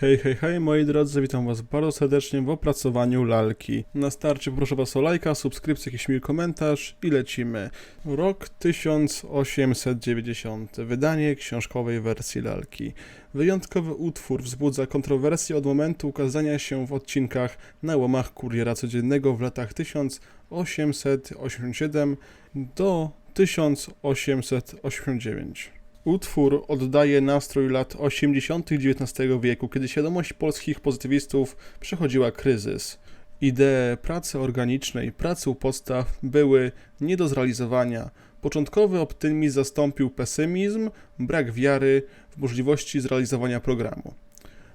Hej, hej, hej, moi drodzy, witam was bardzo serdecznie w opracowaniu lalki. Na starcie proszę was o lajka, subskrypcję, jakiś miły komentarz i lecimy. Rok 1890, wydanie książkowej wersji lalki. Wyjątkowy utwór wzbudza kontrowersje od momentu ukazania się w odcinkach na łamach Kuriera Codziennego w latach 1887 do 1889. Utwór oddaje nastrój lat 80. XIX wieku, kiedy świadomość polskich pozytywistów przechodziła kryzys. Idee pracy organicznej, pracy u podstaw były nie do zrealizowania. Początkowy optymizm zastąpił pesymizm, brak wiary w możliwości zrealizowania programu.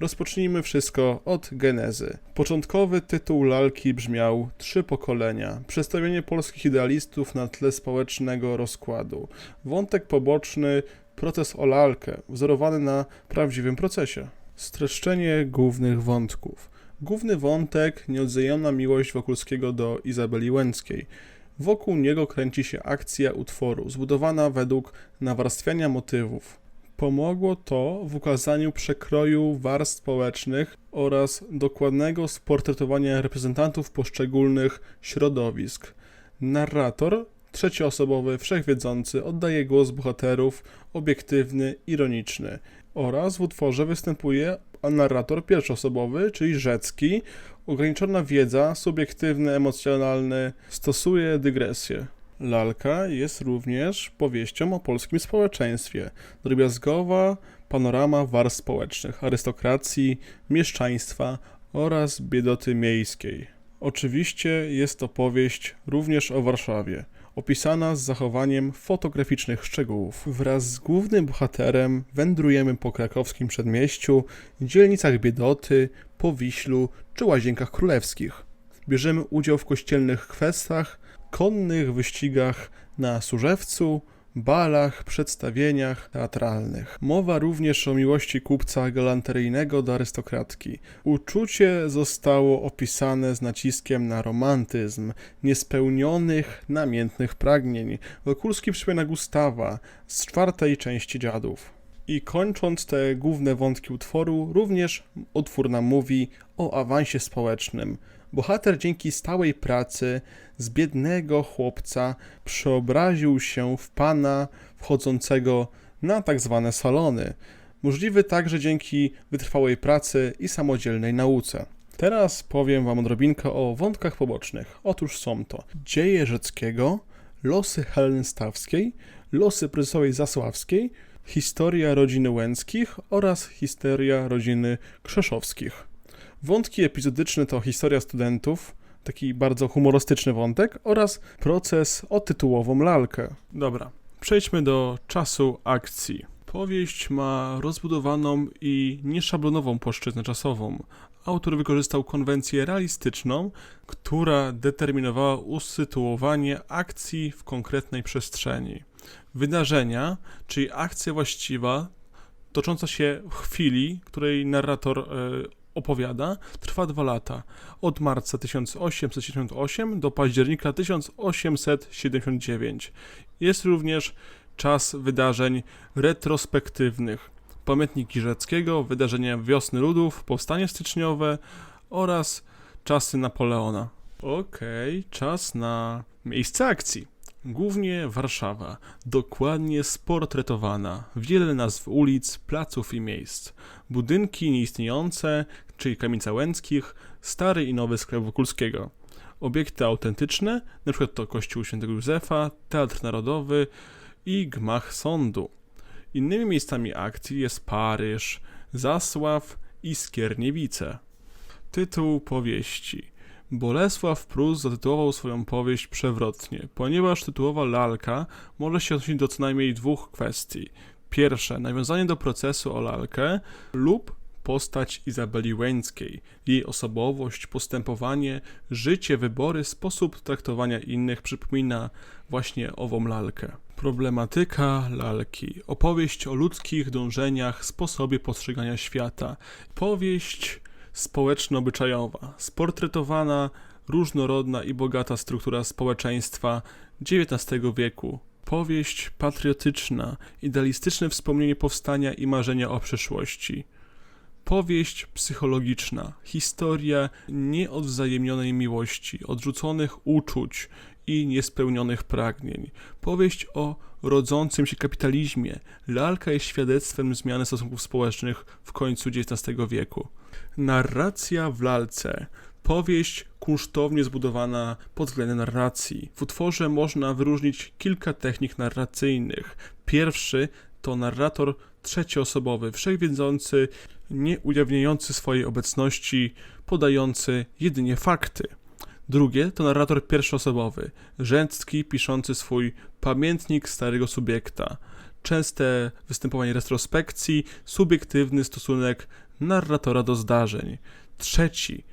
Rozpocznijmy wszystko od genezy. Początkowy tytuł lalki brzmiał Trzy pokolenia. Przedstawienie polskich idealistów na tle społecznego rozkładu. Wątek poboczny proces o lalkę, wzorowany na prawdziwym procesie. Streszczenie głównych wątków. Główny wątek nieodzajemna miłość Wokulskiego do Izabeli Łęckiej. Wokół niego kręci się akcja utworu, zbudowana według nawarstwiania motywów. Pomogło to w ukazaniu przekroju warstw społecznych oraz dokładnego sportretowania reprezentantów poszczególnych środowisk. Narrator, trzecioosobowy, wszechwiedzący, oddaje głos bohaterów, obiektywny, ironiczny. Oraz w utworze występuje narrator pierwszoosobowy, czyli rzecki, ograniczona wiedza, subiektywny, emocjonalny, stosuje dygresję. Lalka jest również powieścią o polskim społeczeństwie. Drobiazgowa panorama warstw społecznych, arystokracji, mieszczaństwa oraz biedoty miejskiej. Oczywiście jest to powieść również o Warszawie, opisana z zachowaniem fotograficznych szczegółów. Wraz z głównym bohaterem wędrujemy po krakowskim przedmieściu, dzielnicach Biedoty, Powiślu czy Łazienkach Królewskich. Bierzemy udział w kościelnych kwestach, konnych wyścigach na Surzewcu, balach, przedstawieniach teatralnych. Mowa również o miłości kupca galanteryjnego do arystokratki. Uczucie zostało opisane z naciskiem na romantyzm, niespełnionych, namiętnych pragnień. Wokulski przypomina Gustawa z czwartej części Dziadów. I kończąc te główne wątki utworu, również utwór nam mówi o awansie społecznym. Bohater dzięki stałej pracy z biednego chłopca przeobraził się w pana wchodzącego na tak zwane salony. Możliwy także dzięki wytrwałej pracy i samodzielnej nauce. Teraz powiem wam odrobinkę o wątkach pobocznych. Otóż są to dzieje Rzeckiego, losy Heleny Stawskiej, losy prezesowej Zasławskiej, historia rodziny Łęckich oraz historia rodziny Krzeszowskich. Wątki epizodyczne to historia studentów, taki bardzo humorystyczny wątek, oraz proces o tytułową lalkę. Dobra, przejdźmy do czasu akcji. Powieść ma rozbudowaną i nieszablonową płaszczyznę czasową. Autor wykorzystał konwencję realistyczną, która determinowała usytuowanie akcji w konkretnej przestrzeni. Wydarzenia, czyli akcja właściwa, tocząca się w chwili, której narrator e, opowiada, trwa dwa lata. Od marca 1878 do października 1879. Jest również czas wydarzeń retrospektywnych. Pamiętnik Giżeckiego, wydarzenia Wiosny Ludów, Powstanie Styczniowe oraz czasy Napoleona. Okej, czas na miejsce akcji. Głównie Warszawa, dokładnie sportretowana, wiele nazw ulic, placów i miejsc. Budynki nieistniejące, czyli kamienica Łęckich, stary i nowy sklep Wokulskiego. Obiekty autentyczne, np. to Kościół Świętego Józefa, Teatr Narodowy i gmach sądu. Innymi miejscami akcji jest Paryż, Zasław i Skierniewice. Tytuł powieści. Bolesław Prus zatytułował swoją powieść przewrotnie, ponieważ tytułowa lalka może się odnosić do co najmniej dwóch kwestii. Pierwsze, nawiązanie do procesu o lalkę lub postać Izabeli Łęckiej, jej osobowość, postępowanie, życie, wybory, sposób traktowania innych przypomina właśnie ową lalkę. Problematyka lalki. Opowieść o ludzkich dążeniach, sposobie postrzegania świata. Powieść społeczno-obyczajowa, sportretowana, różnorodna i bogata struktura społeczeństwa XIX wieku. Powieść patriotyczna, idealistyczne wspomnienie powstania i marzenia o przyszłości. Powieść psychologiczna, historia nieodwzajemnionej miłości, odrzuconych uczuć i niespełnionych pragnień. Powieść o rodzącym się kapitalizmie. Lalka jest świadectwem zmiany stosunków społecznych w końcu XIX wieku. Narracja w lalce. Powieść kunsztownie zbudowana pod względem narracji. W utworze można wyróżnić kilka technik narracyjnych. Pierwszy to narrator trzecioosobowy, wszechwiedzący, nie ujawniający swojej obecności, podający jedynie fakty. Drugie to narrator pierwszoosobowy, rzęcki, piszący swój pamiętnik starego subiekta. Częste występowanie retrospekcji, subiektywny stosunek narratora do zdarzeń. Trzeci,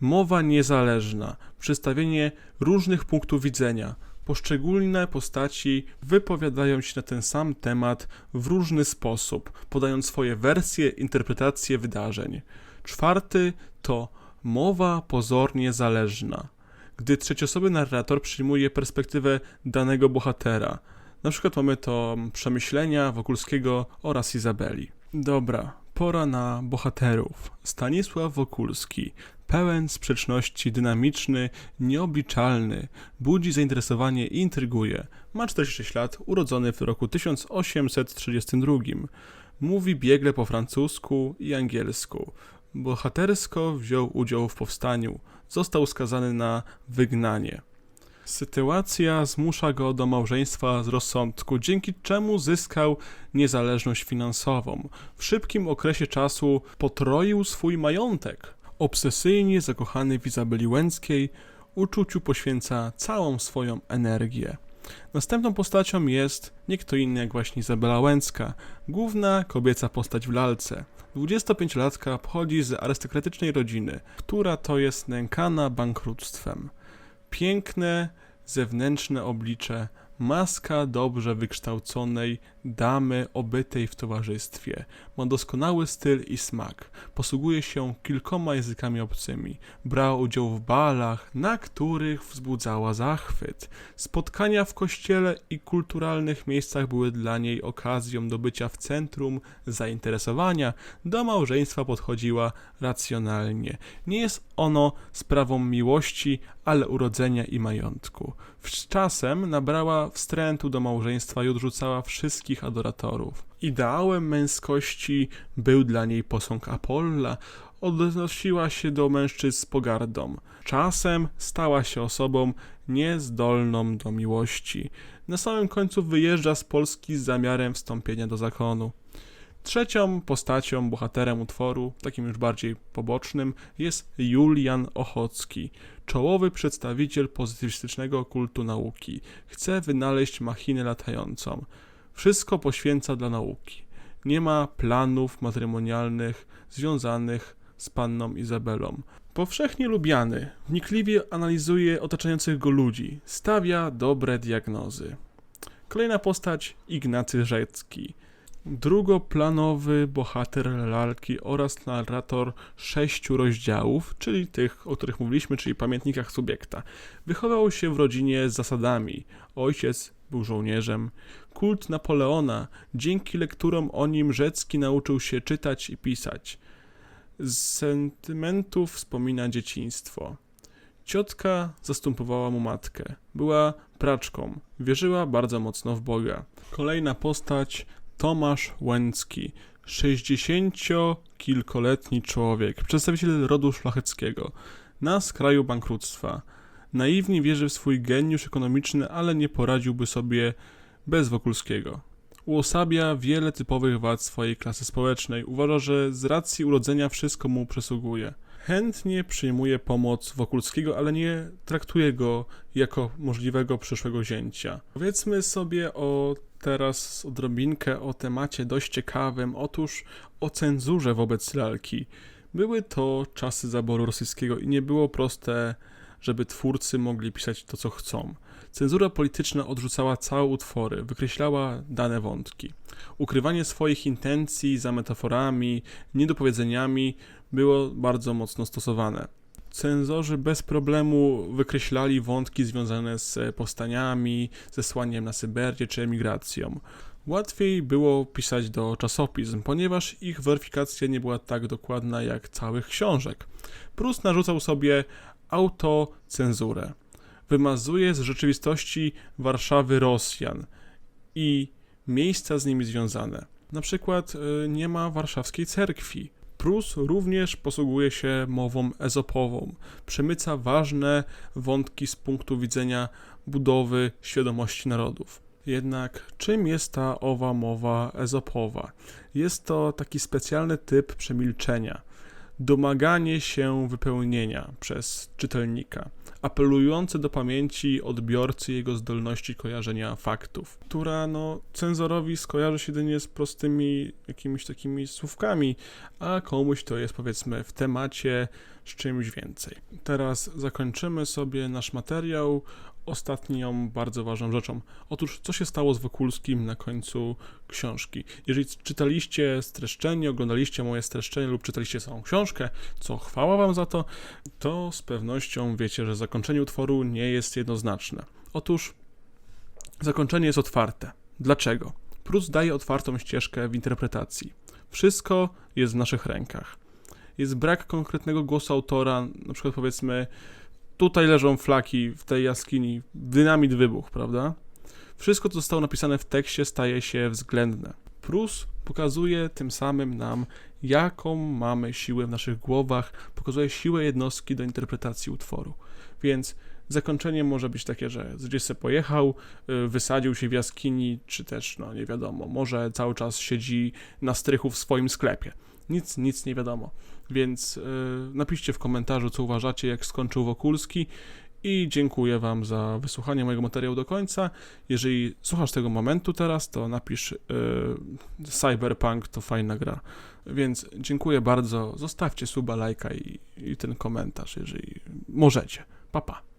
mowa niezależna, przedstawienie różnych punktów widzenia. Poszczególne postaci wypowiadają się na ten sam temat w różny sposób, podając swoje wersje, interpretacje wydarzeń. Czwarty to mowa pozornie zależna, gdy trzeciosobowy narrator przyjmuje perspektywę danego bohatera. Na przykład mamy to przemyślenia Wokulskiego oraz Izabeli. Dobra, pora na bohaterów. Stanisław Wokulski, pełen sprzeczności, dynamiczny, nieobliczalny, budzi zainteresowanie i intryguje. Ma 46 lat, urodzony w roku 1832. Mówi biegle po francusku i angielsku. Bohatersko wziął udział w powstaniu. Został skazany na wygnanie. Sytuacja zmusza go do małżeństwa z rozsądku, dzięki czemu zyskał niezależność finansową. W szybkim okresie czasu potroił swój majątek. Obsesyjnie zakochany w Izabeli Łęckiej, uczuciu poświęca całą swoją energię. Następną postacią jest nie kto inny jak właśnie Izabela Łęcka, główna kobieca postać w lalce. 25-latka pochodzi z arystokratycznej rodziny, która to jest nękana bankructwem. Piękne, zewnętrzne oblicze, maska dobrze wykształconej damy obytej w towarzystwie. Ma doskonały styl i smak. Posługuje się kilkoma językami obcymi. Brała udział w balach, na których wzbudzała zachwyt. Spotkania w kościele i kulturalnych miejscach były dla niej okazją do bycia w centrum zainteresowania. Do małżeństwa podchodziła racjonalnie. Nie jest ono sprawą miłości, ale urodzenia i majątku. Z czasem nabrała wstrętu do małżeństwa i odrzucała wszystkich adoratorów. Ideałem męskości był dla niej posąg Apolla, odnosiła się do mężczyzn z pogardą. Czasem stała się osobą niezdolną do miłości. Na samym końcu wyjeżdża z Polski z zamiarem wstąpienia do zakonu. Trzecią postacią, bohaterem utworu, takim już bardziej pobocznym, jest Julian Ochocki, czołowy przedstawiciel pozytywistycznego kultu nauki. Chce wynaleźć machinę latającą. Wszystko poświęca dla nauki. Nie ma planów matrymonialnych związanych z panną Izabelą. Powszechnie lubiany, wnikliwie analizuje otaczających go ludzi, stawia dobre diagnozy. Kolejna postać Ignacy Rzecki, drugoplanowy bohater lalki oraz narrator sześciu rozdziałów, czyli tych, o których mówiliśmy, czyli pamiętnikach subiekta. Wychował się w rodzinie z zasadami. Ojciec był żołnierzem. Kult Napoleona, dzięki lekturom o nim Rzecki nauczył się czytać i pisać. Z sentymentów wspomina dzieciństwo. Ciotka zastępowała mu matkę. Była praczką. Wierzyła bardzo mocno w Boga. Kolejna postać Tomasz Łęcki, 60-kilkoletni człowiek, przedstawiciel rodu szlacheckiego, na skraju bankructwa. Naiwnie wierzy w swój geniusz ekonomiczny, ale nie poradziłby sobie bez Wokulskiego. Uosabia wiele typowych wad swojej klasy społecznej. Uważa, że z racji urodzenia wszystko mu przysługuje. Chętnie przyjmuje pomoc Wokulskiego, ale nie traktuje go jako możliwego przyszłego zięcia. Powiedzmy sobie o teraz odrobinkę o temacie dość ciekawym. Otóż o cenzurze wobec lalki. Były to czasy zaboru rosyjskiego i nie było proste, żeby twórcy mogli pisać to, co chcą. Cenzura polityczna odrzucała całe utwory, wykreślała dane wątki. Ukrywanie swoich intencji za metaforami, niedopowiedzeniami było bardzo mocno stosowane. Cenzorzy bez problemu wykreślali wątki związane z powstaniami, zesłaniem na Syberię czy emigracją. Łatwiej było pisać do czasopism, ponieważ ich weryfikacja nie była tak dokładna jak całych książek. Prus narzucał sobie autocenzurę. Wymazuje z rzeczywistości Warszawy Rosjan i miejsca z nimi związane. Na przykład y, nie ma warszawskiej cerkwi. Prus również posługuje się mową ezopową. Przemyca ważne wątki z punktu widzenia budowy świadomości narodów. Jednak czym jest ta owa mowa ezopowa? Jest to taki specjalny typ przemilczenia, domaganie się wypełnienia przez czytelnika, apelujące do pamięci odbiorcy jego zdolności kojarzenia faktów, która no, cenzorowi skojarzy się jedynie z prostymi jakimiś takimi słówkami, a komuś to jest powiedzmy w temacie z czymś więcej. Teraz zakończymy sobie nasz materiał ostatnią bardzo ważną rzeczą. Otóż, co się stało z Wokulskim na końcu książki? Jeżeli czytaliście streszczenie, oglądaliście moje streszczenie lub czytaliście całą książkę, co chwała wam za to, to z pewnością wiecie, że zakończenie utworu nie jest jednoznaczne. Otóż zakończenie jest otwarte. Dlaczego? Prus daje otwartą ścieżkę w interpretacji. Wszystko jest w naszych rękach. Jest brak konkretnego głosu autora, na przykład powiedzmy, tutaj leżą flaki w tej jaskini, dynamit wybuch, prawda? Wszystko, co zostało napisane w tekście, staje się względne. Prus pokazuje tym samym nam, jaką mamy siłę w naszych głowach, pokazuje siłę jednostki do interpretacji utworu. Więc zakończenie może być takie, że gdzieś sobie pojechał, y, wysadził się w jaskini, czy też, no nie wiadomo, może cały czas siedzi na strychu w swoim sklepie. Nic, nic nie wiadomo. Więc y, napiszcie w komentarzu, co uważacie, jak skończył Wokulski. I dziękuję Wam za wysłuchanie mojego materiału do końca. Jeżeli słuchasz tego momentu teraz, to napisz y, Cyberpunk to fajna gra. Więc dziękuję bardzo. Zostawcie suba, lajka i, i ten komentarz, jeżeli możecie. Pa, pa.